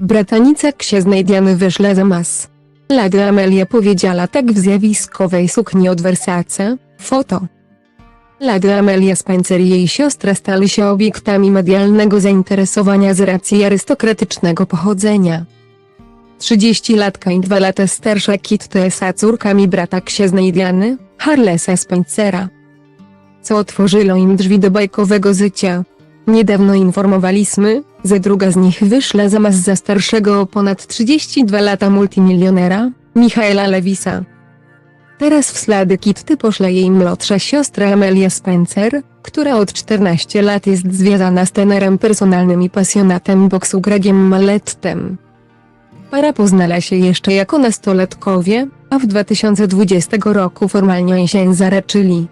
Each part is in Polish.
Bratanica księżnej Diany wyszle za mas. Lady Amelia powiedziała tak w zjawiskowej sukni od Versace, foto. Lady Amelia Spencer i jej siostra stali się obiektami medialnego zainteresowania z racji arystokratycznego pochodzenia. 30-latka i 2 lata starsza Kit Tessa córkami brata księżnej Diany, Harlesa Spencera. Co otworzyło im drzwi do bajkowego życia. Niedawno informowaliśmy, że druga z nich wyszła za mas za starszego o ponad 32 lata multimilionera, Michaela Lewisa. Teraz w ślady Kitty poszła jej młodsza siostra Amelia Spencer, która od 14 lat jest związana z tenerem personalnym i pasjonatem boksu Gregiem Malettem. Para poznała się jeszcze jako nastolatkowie, a w 2020 roku formalnie się zaraczyli.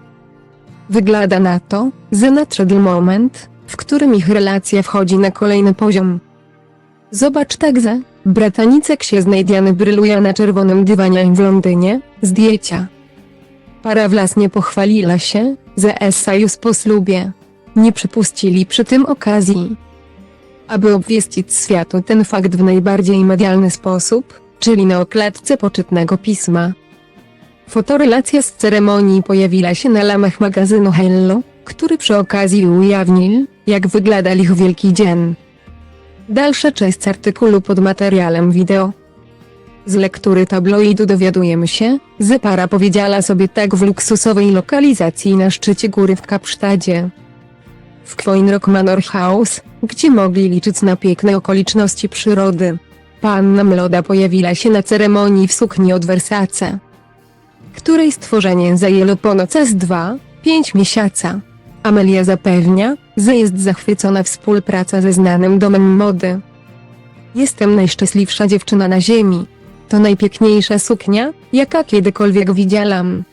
Wygląda na to, że nadszedł moment, w którym ich relacja wchodzi na kolejny poziom. Zobacz także, bratanica księżnej Diany bryluje na czerwonym dywanie w Londynie, zdjęcia. Para własnie pochwaliła się, że Essa już po ślubie. Nie przypuścili przy tym okazji. Aby obwieścić światu ten fakt w najbardziej medialny sposób, czyli na okładce poczytnego pisma. Fotorelacja z ceremonii pojawiła się na lamach magazynu Hello, który przy okazji ujawnił, jak wygląda ich wielki dzień. Dalsza część artykułu pod materiałem wideo. Z lektury tabloidu dowiadujemy się, że para powiedziała sobie tak w luksusowej lokalizacji na szczycie góry w Kapsztadzie. W Quoinrock Manor House, gdzie mogli liczyć na piękne okoliczności przyrody. Panna Mloda pojawiła się na ceremonii w sukni od Versace której stworzenie zajęło ponad z 2, 5 miesiąca. Amelia zapewnia, że jest zachwycona współpraca ze znanym domem mody. Jestem najszczęśliwsza dziewczyna na ziemi. To najpiękniejsza suknia, jaka kiedykolwiek widziałam.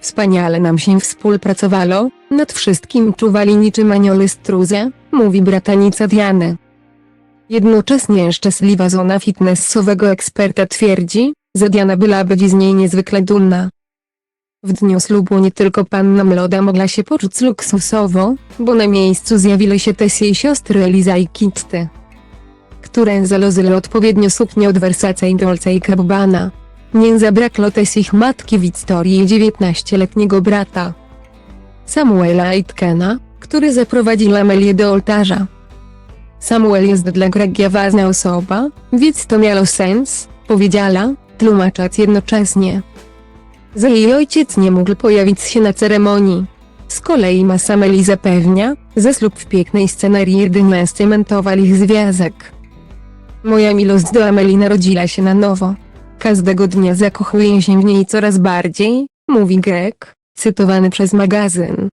Wspaniale nam się współpracowało, nad wszystkim czuwali niczym anioły struze, mówi bratanica Diany. Jednocześnie szczęśliwa zona fitnessowego eksperta twierdzi, że Diana byłaby z niej niezwykle dumna. W dniu ślubu nie tylko panna Mloda mogła się poczuć luksusowo, bo na miejscu zjawiły się też jej siostry Eliza i Kitty, które założyły odpowiednio suknię od Versace i Dolce i Gabbana. Nie zabrakło też ich matki Wiktorii i 19-letniego brata. Samuela Aitkena, który zaprowadził Amelię do ołtarza. Samuel jest dla Gregia ważna osoba, więc to miało sens, powiedziała, tłumacząc jednocześnie. Że jej ojciec nie mógł pojawić się na ceremonii. Z kolei Masameli zapewnia, że ślub w pięknej scenerii jedynie scementował ich związek. Moja miłość do Ameli narodziła się na nowo. Każdego dnia zakochuję się w niej coraz bardziej, mówi Greg, cytowany przez magazyn.